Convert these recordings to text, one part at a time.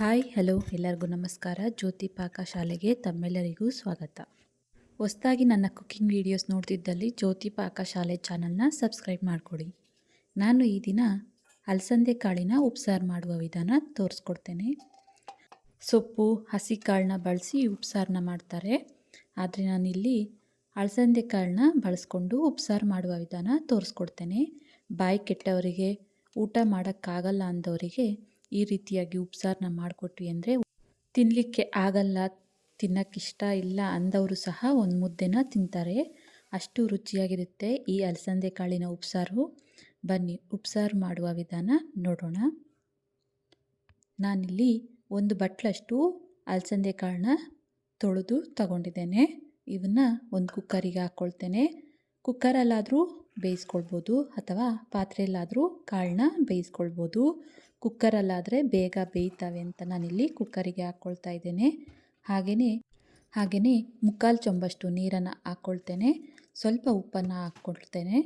Hi, hello, ಎಲ್ಲರಿಗೂ ನಮಸ್ಕಾರ. ಜ್ಯೋತಿ ಪಾಕ ಶಾಲೆಗೆ ತಮ್ಮೆಲ್ಲರಿಗೂ ಸ್ವಾಗತ. ಹೊಸದಾಗಿ ನನ್ನ ಕುಕ್ಕಿಂಗ್ ವೀಡಿಯೋಸ್ ನೋಡ್ತಿದ್ದಲ್ಲಿ ಜ್ಯೋತಿ ಪಾಕ ಶಾಲೆ ಚಾನಲ್ನ ಸಬ್ಸ್ಕ್ರೈಬ್ ಮಾಡಿಕೊಡಿ. ನಾನು ಈ ದಿನ ಅಲಸಂದೆ ಕಾಳಿನ ಉಪ್ಸಾರು ಮಾಡುವ ವಿಧಾನ ತೋರಿಸ್ಕೊಡ್ತೇನೆ. ಸೊಪ್ಪು, ಹಸಿ ಕಾಳನ್ನ ಬಳಸಿ ಉಪ್ಸಾರನ್ನ ಮಾಡ್ತಾರೆ. ಆದರೆ ನಾನಿಲ್ಲಿ ಅಲಸಂದೆ ಕಾಳನ್ನ ಬಳಸ್ಕೊಂಡು ಉಪ್ಸಾರು ಮಾಡುವ ವಿಧಾನ ತೋರಿಸ್ಕೊಡ್ತೇನೆ. ಬಾಯಿ ಕೆಟ್ಟವರಿಗೆ, ಊಟ ಮಾಡೋಕ್ಕಾಗಲ್ಲ ಅಂದವರಿಗೆ ಈ ರೀತಿಯಾಗಿ ಉಪ್ಸಾರನ್ನ ಮಾಡಿಕೊಟ್ವಿ ಅಂದರೆ ತಿನ್ನಲಿಕ್ಕೆ ಆಗಲ್ಲ, ತಿನ್ನೋಕ್ಕಿಷ್ಟ ಇಲ್ಲ ಅಂದವರು ಸಹ ಒಂದು ಮುದ್ದೆನ ತಿಂತಾರೆ. ಅಷ್ಟು ರುಚಿಯಾಗಿರುತ್ತೆ ಈ ಅಲಸಂದೆ ಕಾಳಿನ ಉಪ್ಸಾರು. ಬನ್ನಿ, ಉಪ್ಸಾರು ಮಾಡುವ ವಿಧಾನ ನೋಡೋಣ. ನಾನಿಲ್ಲಿ ಒಂದು ಬಟ್ಲಷ್ಟು ಅಲಸಂದೆ ಕಾಳನ್ನ ತೊಳೆದು ತಗೊಂಡಿದ್ದೇನೆ. ಇವನ್ನ ಒಂದು ಕುಕ್ಕರಿಗೆ ಹಾಕ್ಕೊಳ್ತೇನೆ ಕುಕ್ಕರಲ್ಲಾದರೂ ಬೇಯಿಸ್ಕೊಳ್ಬೋದು ಅಥವಾ ಪಾತ್ರೆಯಲ್ಲಾದರೂ ಕಾಳನ್ನ ಬೇಯಿಸ್ಕೊಳ್ಬೋದು. ಕುಕ್ಕರಲ್ಲಾದರೆ ಬೇಗ ಬೇಯ್ತವೆ ಅಂತ ನಾನಿಲ್ಲಿ ಕುಕ್ಕರಿಗೆ ಹಾಕ್ಕೊಳ್ತಾ ಇದ್ದೇನೆ. ಹಾಗೆಯೇ ಹಾಗೆಯೇ ಮುಕ್ಕಾಲು ಚೊಂಬಷ್ಟು ನೀರನ್ನು ಹಾಕ್ಕೊಳ್ತೇನೆ ಸ್ವಲ್ಪ ಉಪ್ಪನ್ನು ಹಾಕ್ಕೊಳ್ತೇನೆ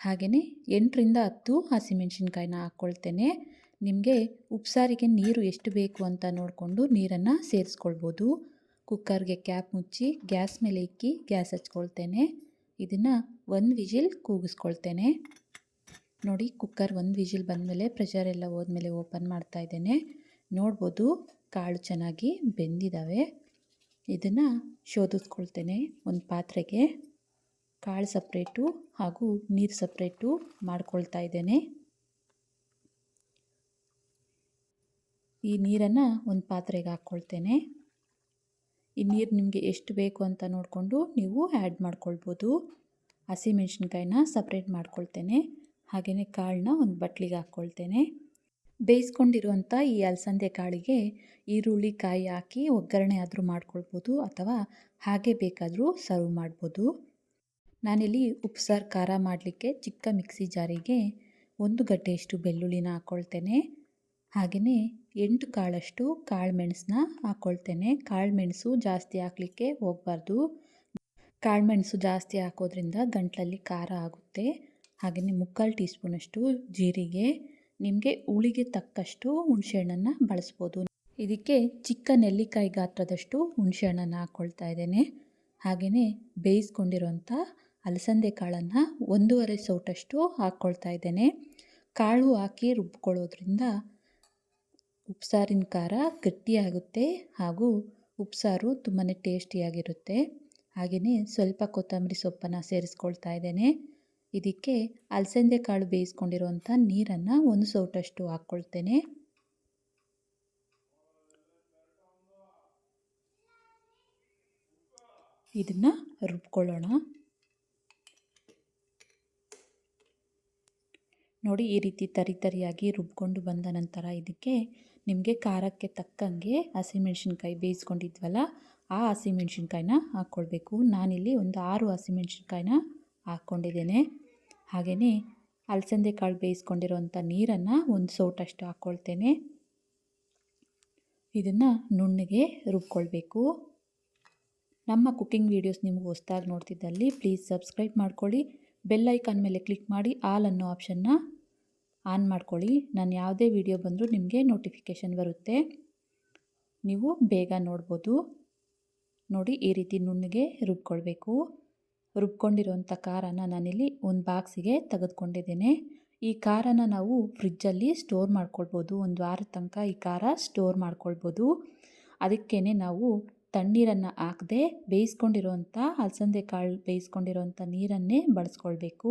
ಹಾಗೆಯೇ ಎಂಟರಿಂದ ಹತ್ತು ಹಸಿಮೆಣ್ಸಿನ್ಕಾಯಿನ ಹಾಕ್ಕೊಳ್ತೇನೆ ನಿಮಗೆ ಉಪ್ಸಾರಿಗೆ ನೀರು ಎಷ್ಟು ಬೇಕು ಅಂತ ನೋಡಿಕೊಂಡು ನೀರನ್ನು ಸೇರಿಸ್ಕೊಳ್ಬೋದು. ಕುಕ್ಕರ್ಗೆ ಕ್ಯಾಪ್ ಮುಚ್ಚಿ ಗ್ಯಾಸ್ ಮೇಲೆ ಇಕ್ಕಿ ಗ್ಯಾಸ್ ಹಚ್ಕೊಳ್ತೇನೆ. ಇದನ್ನು ಒಂದು ವಿಜಿಲ್ ಕೂಗಿಸ್ಕೊಳ್ತೇನೆ. ನೋಡಿ ಕುಕ್ಕರ್ ಒಂದು ವಿಜಿಲ್ ಬಂದಮೇಲೆ ಪ್ರೆಷರ್ ಎಲ್ಲ ಹೋದ್ಮೇಲೆ ಓಪನ್ ಮಾಡ್ತಾ ಇದ್ದೇನೆ. ನೋಡ್ಬೋದು ಕಾಳು ಚೆನ್ನಾಗಿ ಬೆಂದಿದ್ದಾವೆ ಇದನ್ನು ಶೋಧಿಸ್ಕೊಳ್ತೇನೆ ಒಂದು ಪಾತ್ರೆಗೆ. ಕಾಳು ಸಪ್ರೇಟು ಹಾಗೂ ನೀರು ಸಪ್ರೇಟು ಮಾಡ್ಕೊಳ್ತಾ ಇದ್ದೇನೆ. ಈ ನೀರನ್ನು ಒಂದು ಪಾತ್ರೆಗೆ ಹಾಕ್ಕೊಳ್ತೇನೆ. ಈ ನೀರು ನಿಮಗೆ ಎಷ್ಟು ಬೇಕು ಅಂತ ನೋಡಿಕೊಂಡು ನೀವು ಆ್ಯಡ್ ಮಾಡ್ಕೊಳ್ಬೋದು. ಹಸಿಮೆಣ್ಸಿನ್ಕಾಯಿನ ಸಪ್ರೇಟ್ ಮಾಡ್ಕೊಳ್ತೇನೆ. ಹಾಗೆಯೇ ಕಾಳನ್ನ ಒಂದು ಬಟ್ಲಿಗೆ ಹಾಕ್ಕೊಳ್ತೇನೆ. ಬೇಯಿಸ್ಕೊಂಡಿರುವಂಥ ಈ ಅಲಸಂದೆ ಕಾಳಿಗೆ ಈರುಳ್ಳಿ, ಕಾಯಿ ಹಾಕಿ ಒಗ್ಗರಣೆ ಆದರೂ ಮಾಡ್ಕೊಳ್ಬೋದು ಅಥವಾ ಹಾಗೆ ಬೇಕಾದರೂ ಸರ್ವ್ ಮಾಡ್ಬೋದು. ನಾನಿಲ್ಲಿ ಉಪ್ಸಾರು, ಖಾರ ಮಾಡಲಿಕ್ಕೆ ಚಿಕ್ಕ ಮಿಕ್ಸಿ ಜಾರಿಗೆ ಒಂದು ಗಡ್ಡೆಯಷ್ಟು ಬೆಳ್ಳುಳ್ಳಿನ ಹಾಕ್ಕೊಳ್ತೇನೆ. ಹಾಗೆಯೇ ಎಂಟು ಕಾಳಷ್ಟು ಕಾಳು ಮೆಣಸನ್ನ ಹಾಕ್ಕೊಳ್ತೇನೆ. ಕಾಳು ಮೆಣಸು ಜಾಸ್ತಿ ಹಾಕಲಿಕ್ಕೆ ಹೋಗಬಾರ್ದು. ಕಾಳು ಮೆಣಸು ಜಾಸ್ತಿ ಹಾಕೋದ್ರಿಂದ ಗಂಟಲಲ್ಲಿ ಖಾರ ಆಗುತ್ತೆ. ಹಾಗೆಯೇ ಮುಕ್ಕಾಲು ಟೀ ಸ್ಪೂನಷ್ಟು ಜೀರಿಗೆ, ನಿಮಗೆ ಹುಳಿಗೆ ತಕ್ಕಷ್ಟು ಹುಣಸೆಹಣ್ಣನ್ನು ಬಳಸ್ಬೋದು. ಇದಕ್ಕೆ ಚಿಕ್ಕ ನೆಲ್ಲಿಕಾಯಿ ಗಾತ್ರದಷ್ಟು ಹುಣಸೆಹಣ್ಣನ್ನು ಹಾಕ್ಕೊಳ್ತಾ ಇದ್ದೇನೆ. ಹಾಗೆಯೇ ಬೇಯಿಸ್ಕೊಂಡಿರುವಂಥ ಅಲಸಂದೆ ಕಾಳನ್ನು ಒಂದೂವರೆ ಸೌಟಷ್ಟು ಹಾಕ್ಕೊಳ್ತಾ ಇದ್ದೇನೆ. ಕಾಳು ಹಾಕಿ ರುಬ್ಕೊಳ್ಳೋದ್ರಿಂದ ಉಪ್ಸಾರಿನ ಖಾರ ಗಟ್ಟಿಯಾಗುತ್ತೆ ಹಾಗೂ ಉಪ್ಸಾರು ತುಂಬಾ ಟೇಸ್ಟಿಯಾಗಿರುತ್ತೆ. ಹಾಗೆಯೇ ಸ್ವಲ್ಪ ಕೊತ್ತಂಬರಿ ಸೊಪ್ಪನ್ನು ಸೇರಿಸ್ಕೊಳ್ತಾ ಇದ್ದೇನೆ. ಇದಕ್ಕೆ ಅಲಸಂದೆ ಕಾಳು ಬೇಯಿಸ್ಕೊಂಡಿರುವಂಥ ನೀರನ್ನು ಒಂದು ಸೌಟಷ್ಟು ಹಾಕ್ಕೊಳ್ತೇನೆ. ಇದನ್ನು ರುಬ್ಕೊಳ್ಳೋಣ. ನೋಡಿ, ಈ ರೀತಿ ತರಿ ತರಿಯಾಗಿ ರುಬ್ಕೊಂಡು ಬಂದ ನಂತರ ಇದಕ್ಕೆ ನಿಮಗೆ ಖಾರಕ್ಕೆ ತಕ್ಕಂಗೆ ಹಸಿಮೆಣ್ಸಿನ್ಕಾಯಿ ಬೇಯಿಸ್ಕೊಂಡಿದ್ವಲ್ಲ, ಆ ಹಸಿಮೆಣ್ಸಿನ್ಕಾಯಿನ ಹಾಕ್ಕೊಳ್ಬೇಕು. ನಾನಿಲ್ಲಿ ಒಂದು ಆರು ಹಸಿಮೆಣ್ಸಿನ್ಕಾಯಿನ ಹಾಕ್ಕೊಂಡಿದ್ದೇನೆ. ಹಾಗೆಯೇ ಅಲಸಂದೆ ಕಾಳು ಬೇಯಿಸ್ಕೊಂಡಿರೋಂಥ ನೀರನ್ನು ಒಂದು ಸೋಟಷ್ಟು ಹಾಕ್ಕೊಳ್ತೇನೆ. ಇದನ್ನು ನುಣ್ಣಗೆ ರುಬ್ಕೊಳ್ಬೇಕು. ನಮ್ಮ ಕುಕ್ಕಿಂಗ್ ವೀಡಿಯೋಸ್ ನಿಮ್ಗೆ ಹೊಸ್ದಾಗಿ ನೋಡ್ತಿದ್ದಲ್ಲಿ ಪ್ಲೀಸ್ ಸಬ್ಸ್ಕ್ರೈಬ್ ಮಾಡ್ಕೊಳ್ಳಿ. ಬೆಲ್ ಐಕಾನ್ ಮೇಲೆ ಕ್ಲಿಕ್ ಮಾಡಿ ಆಲ್ ಅನ್ನೋ ಆಪ್ಷನ್ನ ಆನ್ ಮಾಡ್ಕೊಳ್ಳಿ. ನಾನು ಯಾವುದೇ ವಿಡಿಯೋ ಬಂದರೂ ನಿಮಗೆ ನೋಟಿಫಿಕೇಷನ್ ಬರುತ್ತೆ. ನೀವು ಬೇಗ ನೋಡ್ಬೋದು. ನೋಡಿ ಈ ರೀತಿ ನುಣ್ಣಗೆ ರುಬ್ಕೊಳ್ಬೇಕು. ರುಬ್ಕೊಂಡಿರುವಂಥ ಖಾರನ ನಾನಿಲ್ಲಿ ಒಂದು ಬಾಕ್ಸಿಗೆ ತೆಗೆದುಕೊಂಡಿದ್ದೇನೆ. ಈ ಖಾರನ ನಾವು ಫ್ರಿಜ್ಜಲ್ಲಿ ಸ್ಟೋರ್ ಮಾಡ್ಕೊಳ್ಬೋದು. ಒಂದು ವಾರದ ತನಕ ಈ ಖಾರ ಸ್ಟೋರ್ ಮಾಡ್ಕೊಳ್ಬೋದು. ಅದಕ್ಕೇ ನಾವು ತಣ್ಣೀರನ್ನು ಹಾಕದೆ ಬೇಯಿಸ್ಕೊಂಡಿರೋಂಥ ಅಲಸಂದೆ ಕಾಳು ಬೇಯಿಸ್ಕೊಂಡಿರೋಂಥ ನೀರನ್ನೇ ಬಳಸ್ಕೊಳ್ಬೇಕು.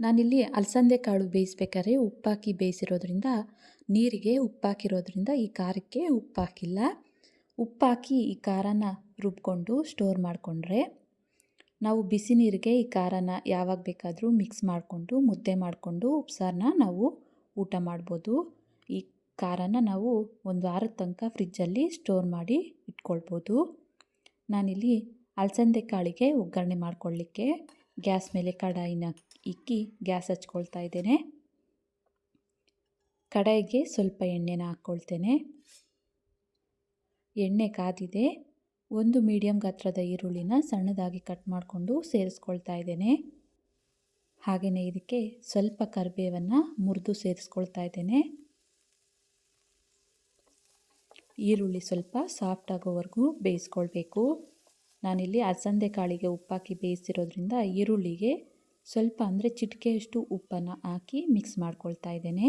ನಾನಿಲ್ಲಿ ಅಲಸಂದೆ ಕಾಳು ಬೇಯಿಸ್ಬೇಕಾದ್ರೆ ಉಪ್ಪಾಕಿ ಬೇಯಿಸಿರೋದ್ರಿಂದ, ನೀರಿಗೆ ಉಪ್ಪಾಕಿರೋದ್ರಿಂದ ಈ ಖಾರಕ್ಕೆ ಉಪ್ಪಾಕಿಲ್ಲ. ಉಪ್ಪಾಕಿ ಈ ಖಾರನ ರುಬ್ಕೊಂಡು ಸ್ಟೋರ್ ಮಾಡಿಕೊಂಡ್ರೆ ನಾವು ಬಿಸಿ ನೀರಿಗೆ ಈ ಖಾರನ ಯಾವಾಗ ಬೇಕಾದರೂ ಮಿಕ್ಸ್ ಮಾಡಿಕೊಂಡು, ಮುದ್ದೆ ಮಾಡಿಕೊಂಡು ಉಪ್ಸಾರನ್ನ ನಾವು ಊಟ ಮಾಡ್ಬೋದು. ಈ ಖಾರನ ನಾವು ಒಂದು ವಾರದ ತನಕ ಫ್ರಿಜ್ಜಲ್ಲಿ ಸ್ಟೋರ್ ಮಾಡಿ ಇಟ್ಕೊಳ್ಬೋದು. ನಾನಿಲ್ಲಿ ಅಲಸಂದೆ ಕಾಳಿಗೆ ಒಗ್ಗರಣೆ ಮಾಡ್ಕೊಳ್ಳಿಕ್ಕೆ ಗ್ಯಾಸ್ ಮೇಲೆ ಕಡಾಯಿನ ಇಕ್ಕಿ ಗ್ಯಾಸ್ ಹಚ್ಕೊಳ್ತಾ ಇದ್ದೇನೆ. ಕಡಾಯಿಗೆ ಸ್ವಲ್ಪ ಎಣ್ಣೆನ ಹಾಕ್ಕೊಳ್ತೇನೆ. ಎಣ್ಣೆ ಕಾದಿದೆ. ಒಂದು ಮೀಡಿಯಮ್ ಗಾತ್ರದ ಈರುಳ್ಳಿನ ಸಣ್ಣದಾಗಿ ಕಟ್ ಮಾಡಿಕೊಂಡು ಸೇರಿಸ್ಕೊಳ್ತಾ ಇದ್ದೇನೆ. ಹಾಗೆಯೇ ಇದಕ್ಕೆ ಸ್ವಲ್ಪ ಕರಿಬೇವನ್ನು ಮುರಿದು ಸೇರಿಸ್ಕೊಳ್ತಾ ಇದ್ದೇನೆ. ಈರುಳ್ಳಿ ಸ್ವಲ್ಪ ಸಾಫ್ಟ್ ಆಗೋವರೆಗೂ ಬೇಯಿಸ್ಕೊಳ್ಬೇಕು. ನಾನಿಲ್ಲಿ ಅಸಂದೆ ಕಾಳಿಗೆ ಉಪ್ಪಾಕಿ ಬೇಯಿಸಿರೋದ್ರಿಂದ ಈರುಳ್ಳಿಗೆ ಸ್ವಲ್ಪ ಅಂದರೆ ಚಿಟಿಕೆಯಷ್ಟು ಉಪ್ಪನ್ನು ಹಾಕಿ ಮಿಕ್ಸ್ ಮಾಡ್ಕೊಳ್ತಾ ಇದ್ದೇನೆ.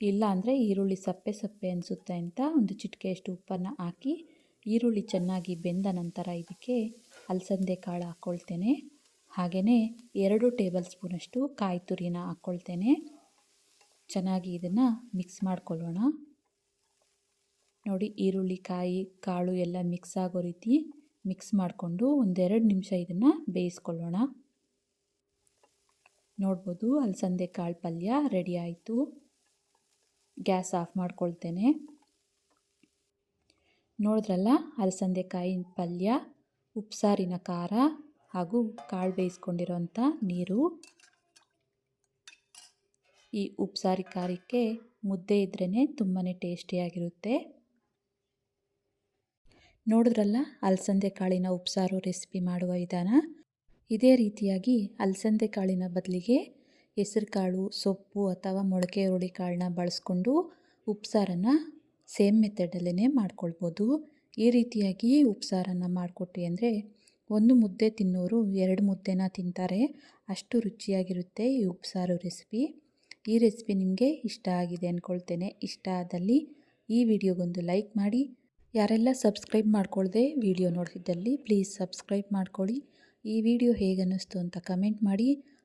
ಇಲ್ಲ ಅಂದರೆ ಈರುಳ್ಳಿ ಸಪ್ಪೆ ಸಪ್ಪೆ ಅನಿಸುತ್ತೆ ಅಂತ ಒಂದು ಚಿಟಿಕೆಯಷ್ಟು ಉಪ್ಪನ್ನು ಹಾಕಿ, ಈರುಳ್ಳಿ ಚೆನ್ನಾಗಿ ಬೆಂದ ನಂತರ ಇದಕ್ಕೆ ಅಲಸಂದೆ ಕಾಳು ಹಾಕ್ಕೊಳ್ತೇನೆ ಹಾಗೆಯೇ ಎರಡು ಟೇಬಲ್ ಸ್ಪೂನಷ್ಟು ಕಾಯಿ ತುರಿನ ಹಾಕ್ಕೊಳ್ತೇನೆ ಚೆನ್ನಾಗಿ ಇದನ್ನು ಮಿಕ್ಸ್ ಮಾಡ್ಕೊಳ್ಳೋಣ. ನೋಡಿ, ಈರುಳ್ಳಿ, ಕಾಯಿ, ಕಾಳು ಎಲ್ಲ ಮಿಕ್ಸ್ ಆಗೋ ರೀತಿ ಮಿಕ್ಸ್ ಮಾಡಿಕೊಂಡು ಒಂದೆರಡು ನಿಮಿಷ ಇದನ್ನು ಬೇಯಿಸ್ಕೊಳ್ಳೋಣ. ನೋಡ್ಬೋದು, ಅಲಸಂದೆ ಕಾಳು ಪಲ್ಯ ರೆಡಿ ಆಯಿತು. ಗ್ಯಾಸ್ ಆಫ್ ಮಾಡ್ಕೊಳ್ತೇನೆ. ನೋಡಿದ್ರಲ್ಲ? ಅಲಸಂದೆ ಕಾಯಿ ಪಲ್ಯ, ಉಪ್ಸಾರಿನ ಖಾರ ಹಾಗೂ ಕಾಳು ಬೇಯಿಸ್ಕೊಂಡಿರೋಂಥ ನೀರು. ಈ ಉಪ್ಸಾರಿ ಖಾರಕ್ಕೆ ಮುದ್ದೆ ಇದ್ರೇ ತುಂಬಾ ಟೇಸ್ಟಿಯಾಗಿರುತ್ತೆ ನೋಡಿದ್ರಲ್ಲ? ಅಲಸಂದೆ ಕಾಳಿನ ಉಪ್ಸಾರು ರೆಸಿಪಿ ಮಾಡುವ ವಿಧಾನ. ಇದೇ ರೀತಿಯಾಗಿ ಅಲಸಂದೆ ಕಾಳಿನ ಬದಲಿಗೆ ಹೆಸರು ಕಾಳು ಸೊಪ್ಪು ಅಥವಾ ಮೊಳಕೆ ಹುರುಳಿ ಕಾಳನ್ನ ಬಳಸ್ಕೊಂಡು ಉಪ್ಸಾರನ್ನು ಸೇಮ್ ಮೆಥಡಲ್ಲೇ ಮಾಡ್ಕೊಳ್ಬೋದು. ಈ ರೀತಿಯಾಗಿ ಉಪ್ಸಾರನ್ನು ಮಾಡಿಕೊಟ್ಟಿ ಅಂದರೆ ಒಂದು ಮುದ್ದೆ ತಿನ್ನೋರು ಎರಡು ಮುದ್ದೆನ ತಿಂತಾರೆ. ಅಷ್ಟು ರುಚಿಯಾಗಿರುತ್ತೆ ಈ ಉಪ್ಸಾರು ರೆಸಿಪಿ. ಈ ರೆಸಿಪಿ ನಿಮಗೆ ಇಷ್ಟ ಆಗಿದೆ ಅಂದ್ಕೊಳ್ತೇನೆ ಇಷ್ಟ ಆದಲ್ಲಿ ಈ ವಿಡಿಯೋಗೊಂದು ಲೈಕ್ ಮಾಡಿ. ಯಾರೆಲ್ಲ ಸಬ್ಸ್ಕ್ರೈಬ್ ಮಾಡ್ಕೊಳ್ಳದೆ ವಿಡಿಯೋ ನೋಡ್ತಿದ್ದಲ್ಲಿ ಪ್ಲೀಸ್ ಸಬ್ಸ್ಕ್ರೈಬ್ ಮಾಡ್ಕೊಳ್ಳಿ. ಈ ವಿಡಿಯೋ ಹೇಗೆ ಅನ್ನಿಸ್ತು ಅಂತ ಕಮೆಂಟ್ ಮಾಡಿ.